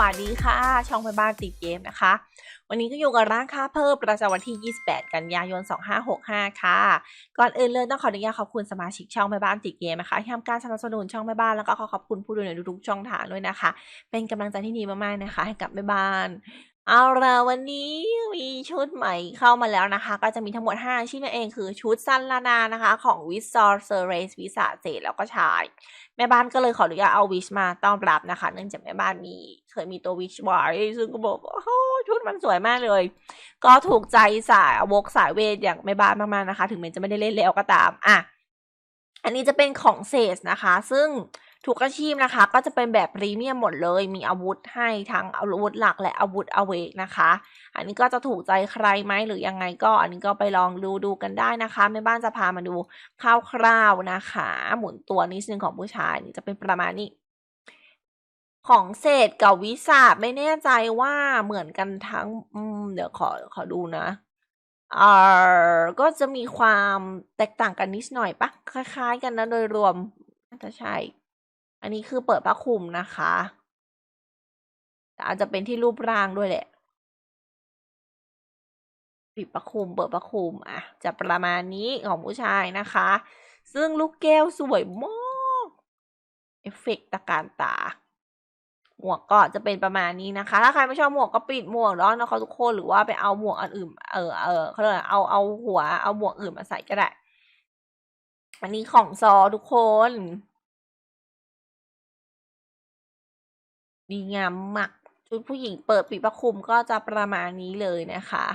วัสดีค่ะ ช่องแม่บ้านติดเกมนะคะ วันนี้ก็อยู่กับร้านค้าเพิ่มประจำวันที่ 28 กันยายน 2565 ค่ะ ก่อนอื่นเลยต้องขออนุญาตขอบคุณสมาชิกช่องแม่บ้านติดเกมนะคะที่ทำการสนับสนุนช่องแม่บ้านแล้วก็ขอขอบคุณผู้ดูในทุกๆช่องทางด้วยนะคะ เป็นกำลังใจที่ดีมากๆนะคะ ให้กับแม่บ้าน เอาละวันนี้มีชุดใหม่เข้ามาแล้วนะคะ ก็จะมีทั้งหมด 5 ชิ้นนั่นเองคือชุดสั้นลานานะคะ ของวิสซอร์เซเรสวิสาเจแล้วก็ชาย แม่บ้านก็เลยขออนุญาตเอาวิชมาต้อนรับนะคะ เนื่องจากแม่บ้านมีเคยมีตัววิชไว้ซึ่งก็บอกว่าโอ้ชุดมันสวยมากเลย ก็ถูกใจสายวกสายเวทอย่างแม่บ้านมากๆนะคะ ถึงแม้จะไม่ได้เล่นแล้วก็ตามอะอันนี้จะเป็นของเซสนะคะ ซึ่ง ทุกอาชีพนะคะ ก็จะเป็นแบบพรีเมียมหมดเลย มีอาวุธให้ทั้งอาวุธหลักและอาวุธอเวกนะคะ อันนี้ก็จะถูกใจใครไหมหรือยังไงก็อันนี้ก็ไปลองดูดูกันได้นะคะแม่บ้านจะพามาดูคร่าวๆนะคะ หมุนตัวนิดนึงของผู้ชายนี่จะเป็นประมาณนี้ของเศษกับวิสาไม่แน่ใจว่าเหมือนกันทั้งอืมเดี๋ยวขอขอดูนะอ่าก็จะมีความแตกต่างกันนิดหน่อยปะคล้าย ๆ กันนะโดยรวมน่าจะใช่ อันนี้คือเปิดผ้าคลุมนะคะแต่อาจจะเป็นที่รูปร่างด้วยแหละ ปิดประคุมเปิดประคุมอะ จะประมาณนี้ของผู้ชายนะคะ ซึ่งลูกแก้วสวยมากเอฟเฟกต์ตะการตา หมวกก็จะเป็นประมาณนี้นะคะ ถ้าใครไม่ชอบหมวกก็ปิดหมวกแล้วนะคะทุกคนหรือว่าไปเอาหมวกอันอื่น เออเออเขาเรียกเอาเอาหัวเอาหมวกอื่นมาใส่ก็ได้ อันนี้ของซอทุกคน ดีงามมากชุดผู้หญิงเปิดปีกประคุมก็จะประมาณนี้เลยนะคะ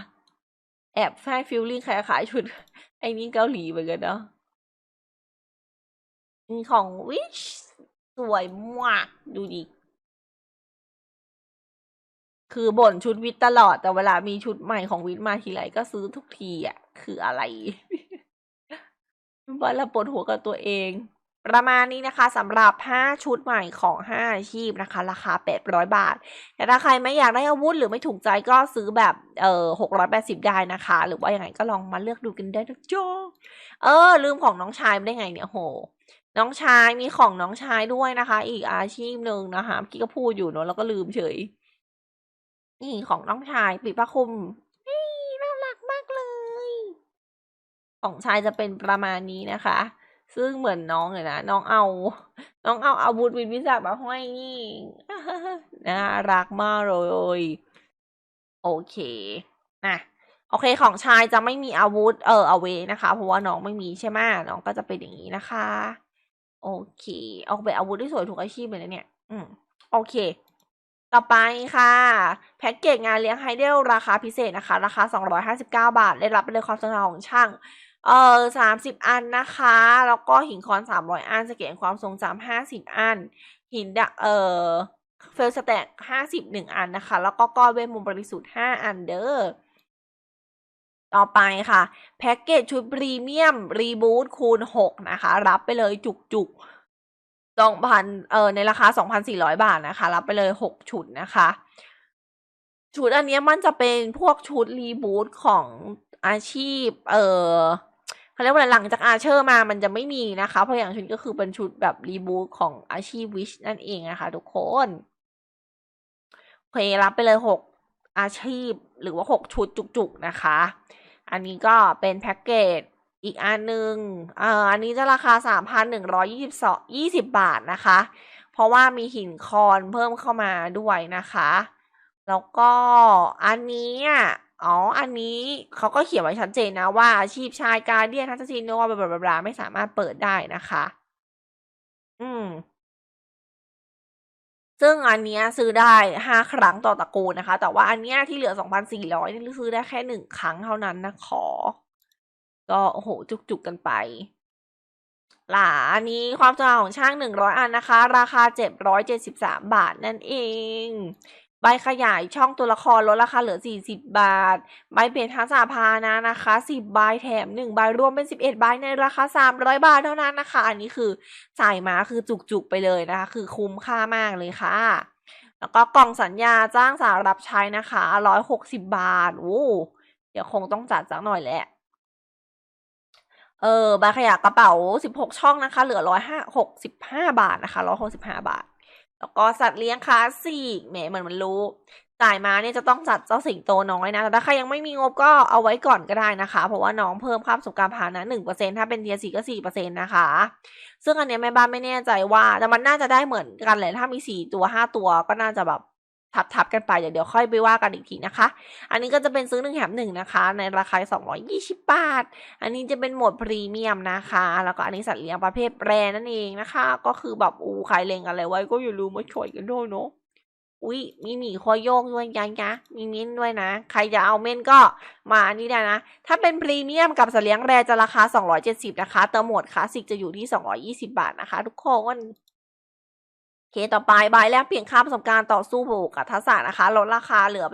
แอบแฟฟิลลิ่งคล้ายๆชุด ไอ้นี่เกาหลีเหมือนกันเนาะมีของวิชสวยมากดูดิคือบ่นชุดวิทตลอดแต่เวลามีชุดใหม่ของวิทมาทีไรก็ซื้อทุกทีอะ คืออะไรว่าเราปวดหัวกับตัวเอง ประมาณนี้นะคะสำหรับ 5 ชุดใหม่ของ 5 อาชีพนะคะ ราคา 800 บาท แต่ถ้าใครไม่อยากได้อาวุธหรือไม่ถูกใจก็ซื้อแบบเอ่อ680 ได้นะคะ หรือว่าอยังไงก็ลองมาเลือกดูกันได้นะจ๊ะเออ ลืมของน้องชายไได้ไงเนี่ยโห น้องชายมีของน้องชายด้วยนะคะ อีกอาชีพหนึ่งนะคะเมื่อกี้ก็พูดอยู่เนอะแล้วก็ลืมเฉย นี่ของน้องชายปีกผ้าคลุมน่ารักมากเลย ของชายจะเป็นประมาณนี้นะคะ ซึ่งเหมือนน้องเลยนะน้องเอา น้องเอาอาวุธวินวิสามาห้อยนี่น่ารักมากเลย โอเคนะโอเคของชายจะไม่มีอาวุธเออเอาเวนะคะ เพราะว่าน้องไม่มีใช่ไหมน้องก็จะเป็นอย่างนี้นะคะ โอเค เอาไปอาวุธที่สวยถูกอาชีพเลยนะเนี่ย อืมโอเค ต่อไปค่ะ แพ็กเกจงานเลี้ยงไฮเดลราคาพิเศษนะคะ ราคา 259 บาท ได้รับไปเลยความสำคัญของช่าง เออ30อันนะคะ แล้วก็หินคอน300อันสเกตความทรงจำ50อัน หินดะเออเฟลสแต็ก51อันนะคะ แล้วก็ก้อนเวทมนต์บริสุทธิ์5อันเด้อต่อไปค่ะ แพ็กเกจชุดพรีเมียม รีบูทคูณ 6 นะคะ รับไปเลยจุกจุกสองพันเออในราคา 2,400 บาทนะคะ รับไปเลย 6 ชุดนะคะ ชุดอันนี้มันจะเป็นพวกชุดรีบูทของ อาชีพ เออเขาเรียกว่าหลังจากอาเชอร์มามันจะไม่มีนะคะ เพราะอย่างชุดก็คือเป็นชุดแบบรีบูทของอาชีพวิชนั่นเองนะคะ ทุกคนโอเครับไปเลย6อาชีพหรือว่า6ชุดจุกๆนะคะ อันนี้ก็เป็นแพ็กเกจอีกอันหนึ่งอ่ออันนี้จะราคา 3,122 20 บาทนะคะ เพราะว่ามีหินคอนเพิ่มเข้ามาด้วยนะคะ แล้วก็อันนี้ อ๋อ อันนี้เขาก็เขียนไว้ชัดเจนนะว่าอาชีพชายการเดียนทัศซีโนวาบลาบลาไม่สามารถเปิดได้นะคะ อืม ซึ่งอันเนี้ยซื้อได้ห้าครั้งต่อตระกูลนะคะ แต่ว่าอันเนี้ยที่เหลือสองพันสี่ร้อยนี่ซื้อได้แค่หนึ่งครั้งเท่านั้นนะขอ ก็โอ้โห จุกๆกันไปหลาอันนี้ความสว่างของช่างหนึ่งร้อยอันนะคะ ราคาเจ็ดร้อยเจ็ดสิบสามบาทนั่นเอง ใบขยายช่องตัวละครลดราคาเหลือ 40 บาท ใบเปลี่ยนทักษะพานะนะคะ 10 ใบแถม 1 ใบรวมเป็น 11 ใบในราคา 300 บาทเท่านั้นนะคะ อันนี้คือจ่ายมาคือจุกๆไปเลยนะคะ คือคุ้มค่ามากเลยค่ะ แล้วก็กล่องสัญญาจ้างสารับใช้นะคะ 160 บาท โอ้เดี๋ยวคงต้องจัดสักหน่อยแหละเออใบขยะกระเป๋า 16 ช่องนะคะ เหลือ 165 บาทนะคะ 165 บาท แล้วก็สัตว์เลี้ยงคลาสสิกแหมเหมือนมันรู้ จ่ายมาเนี่ยจะต้องจัดเจ้าสิงโตน้อยนะ แต่ถ้าใครยังไม่มีงบก็เอาไว้ก่อนก็ได้นะคะ เพราะว่าน้องเพิ่มค่าประสบการณ์ผ่านะหนึ่งเปอร์เซ็นถ้าเป็นเทียสี่ก็สี่เปอร์เซ็นนะคะ ซึ่งอันเนี้ยแม่บ้านไม่แน่ใจว่า แต่มันน่าจะได้เหมือนกันแหละ ถ้ามีสี่ตัวห้าตัวก็น่าจะแบบ ทับทับๆกันไปเดี๋ยวเดี๋ยวค่อยไปว่ากันอีกทีนะคะ อันนี้ก็จะเป็นซื้อหนึ่งแถมหนึ่งนะคะ ในราคาสองร้อยี่สิบบาท อันนี้จะเป็นโหมดพรีเมียมนะคะ แล้วก็อันนี้สัตว์เลี้ยงประเภทแรนนั่นเองนะคะ ก็คือแบบอูใครเลงอะไรไว้ก็อย่าลืมมาช่วยกันด้วยเนาะ อุ๊ยมีหมีคอยโยกด้วยยังนะมีเม้นด้วยนะ ใครจะเอาเม้นก็มาอันนี้ได้นะ ถ้าเป็นพรีเมียมกับสัตว์เลี้ยงแรจะราคา 270 นะคะแต่โหมดคลาสสิกจะอยู่ที่ 220 บาทนะคะ ทุกคน เคต่อไปใบแรกเปลี่ยนค่าประสบการณ์ต่อสู้บวกกับทักษะนะคะ ลดราคาเหลือ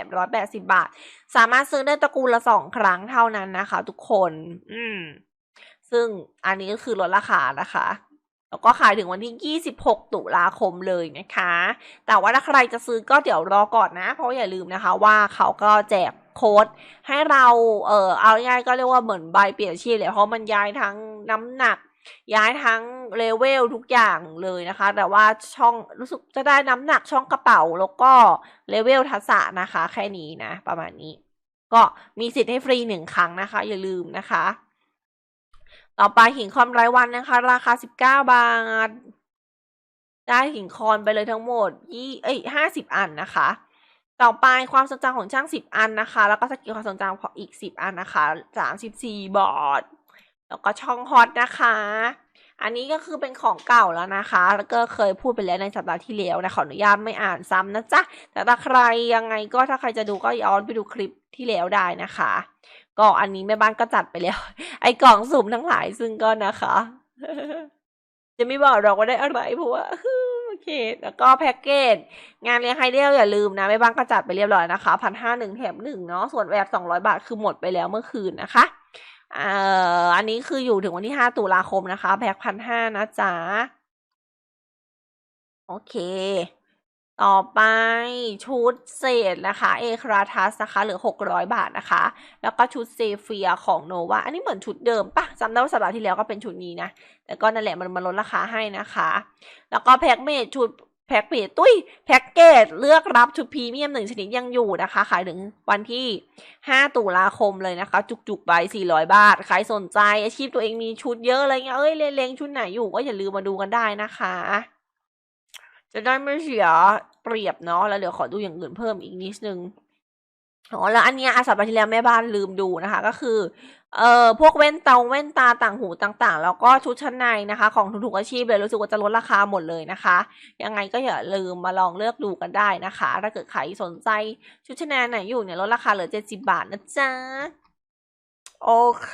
1,880 บาท สามารถซื้อได้ตระกูลละสองครั้งเท่านั้นนะคะ ทุกคน อืม ซึ่งอันนี้ก็คือลดราคานะคะ แล้วก็ขายถึงวันที่ 26 ตุลาคมเลยนะคะ แต่ว่าถ้าใครจะซื้อก็เดี๋ยวรอก่อนนะ เพราะอย่าลืมนะคะ ว่าเขาก็แจกโค้ดให้เรา เออเอาง่ายก็เรียกว่าเหมือนใบเปลี่ยนชีพเลยเพราะมันย้ายทั้งน้ำหนัก ย้ายทั้งเลเวลทุกอย่างเลยนะคะ แต่ว่าช่องรู้สึกจะได้น้ำหนักช่องกระเป๋าแล้วก็เลเวลทักษะนะคะ แค่นี้นะ ประมาณนี้ ก็มีสิทธิ์ให้ฟรีหนึ่งครั้งนะคะ อย่าลืมนะคะ ต่อไปหินคอนรายวันนะคะ ราคา19บเก้าบาท ได้หินคอนไปเลยทั้งหมดยี่เอ้ยห้าสิบอันนะคะต่อไปความทรงจำของช่างสิบอันนะคะ แล้วก็สกิลความทรงจำของอีกสิบอันนะคะสามสิบสี่บอร์ด แล้วก็ช่องฮอตนะคะ อันนี้ก็คือเป็นของเก่าแล้วนะคะ แล้วก็เคยพูดไปแล้วในสัปดาห์ที่แล้วนะขออนุญาตไม่อ่านซ้ำนะจ๊ะ แต่ถ้าใครยังไงก็ถ้าใครจะดูก็ย้อนไปดูคลิปที่แล้วได้นะคะ ก็อันนี้แม่บ้านก็จัดไปแล้ว ไอ้กล่องสุ่มทั้งหลายซึ่งก็นะคะ จะไม่บอกหรอกว่าได้อะไรเพราะว่าโอเค แล้วก็แพ็กเกจ งานเลี้ยงไฮเดลอย่าลืมนะแม่บ้านก็จัดไปเรียบร้อยนะคะพันห้าหนึ่งแถมหนึ่งเนาะ ส่วนแวดสองร้อยบาทคือหมดไปแล้วเมื่อคืนนะคะ เอ่ออันนี้คืออยู่ถึงวันที่ห้าตุลาคมนะคะแพ็กพันห้านะจ๊ะ โอเค ต่อไปชุดเศษนะคะ เอคราทัสนะคะ เหลือ600บาทนะคะ แล้วก็ชุดเซเฟียของโนวาอันนี้เหมือนชุดเดิมปะจำได้ว่าสัปดาห์ที่แล้วก็เป็นชุดนี้นะ แต่ก็นั่นแหละมันมาลดราคาให้นะคะ แล้วก็แพ็กเมจชุด แพ็กเพจตุ้ยแพ็กเกจเลือกรับชุดพรีเมียมหนึ่งชนิดยังอยู่นะคะ ขายถึงวันที่ 5 ตุลาคมเลยนะคะ จุกๆไป400 บาท ใครสนใจอาชีพตัวเองมีชุดเยอะอะไรเงี้ยเอ้ยเลงๆชุดไหนอยู่ก็อย่าลืมมาดูกันได้นะคะ จะได้ไม่เสียเปรียบเนาะแล้วเดี๋ยวขอดูอย่างอื่นเพิ่มอีกนิดนึง อ๋อแล้วอันเนี้ยอาสัปดาห์ที่แล้วแม่บ้านลืมดูนะคะ ก็คือ เอ่อพวกแว่นตาแว่นตาต่างหูต่างๆ แล้วก็ชุดชั้นในนะคะ ของทุกๆอาชีพเลยรู้สึกว่าจะลดราคาหมดเลยนะคะ ยังไงก็อย่าลืมมาลองเลือกดูกันได้นะคะ ถ้าเกิดใครสนใจชุดชั้นในไหนอยู่เนี่ยลดราคาเหลือเจ็ดสิบาทนะจ๊ะโอเค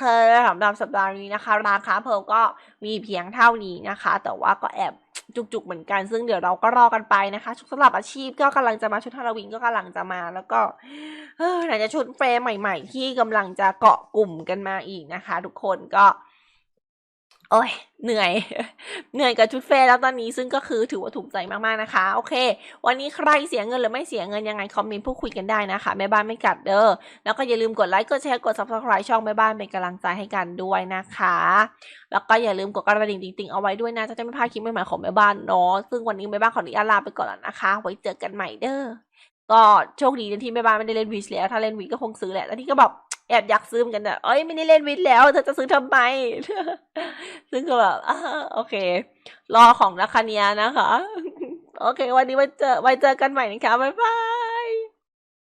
สำหรับสัปดาห์นี้นะคะ ราคาเพลก็มีเพียงเท่านี้นะคะ แต่ว่าก็แอบ จุกๆเหมือนกัน ซึ่งเดี๋ยวเราก็รอกันไปนะคะชุดสำหรับอาชีพก็กำลังจะมาชุดฮาโลวีนก็กำลังจะมาแล้วก็เฮ้ยไหนจะชุดเฟรมใหม่ ๆ ที่กำลังจะเกาะกลุ่มกันมาอีกนะคะ ทุกคนก็ โอ้ยเหนื่อย เหนื่อยกับชุดเฟร์แล้วตอนนี้ซึ่งก็คือถือว่าถูกใจมากๆนะคะ โอเค วันนี้ใครเสียเงินหรือไม่เสียเงินยังไงคอมเมนต์พูดคุยกันได้นะคะ แม่บ้านไม่กัดเด้อแล้วก็อย่าลืมกดไลค์กดแชร์กด subscribe ช่องแม่บ้านเป็นกำลังใจให้กันด้วยนะคะ แล้วก็อย่าลืมกดกระดิ่งติ๊งๆเอาไว้ด้วยนะจะได้ไม่พลาดคลิปใหม่ๆของแม่บ้านเนาะซึ่งวันนี้แม่บ้านขออนุญาตลาไปก่อนแล้วนะคะ ไว้เจอกันใหม่เด้อก็โชคดีที่แม่บ้านไม่ได้เล่นวีชแล้วถ้าเล่นวีก็คงซื้อแหละแล้วที่ก็แบบ แอบอยากซื้อเหมือนกันนะเอ้ยไม่ได้เล่นวิดแล้วเธอจะซื้อทำไม ซึ่งก็แบบอโอเค รอของราคาเนียนะคะ โอเค วันนี้ไว้เจอไว้เจอกันใหม่นะคะบ๊ายบาย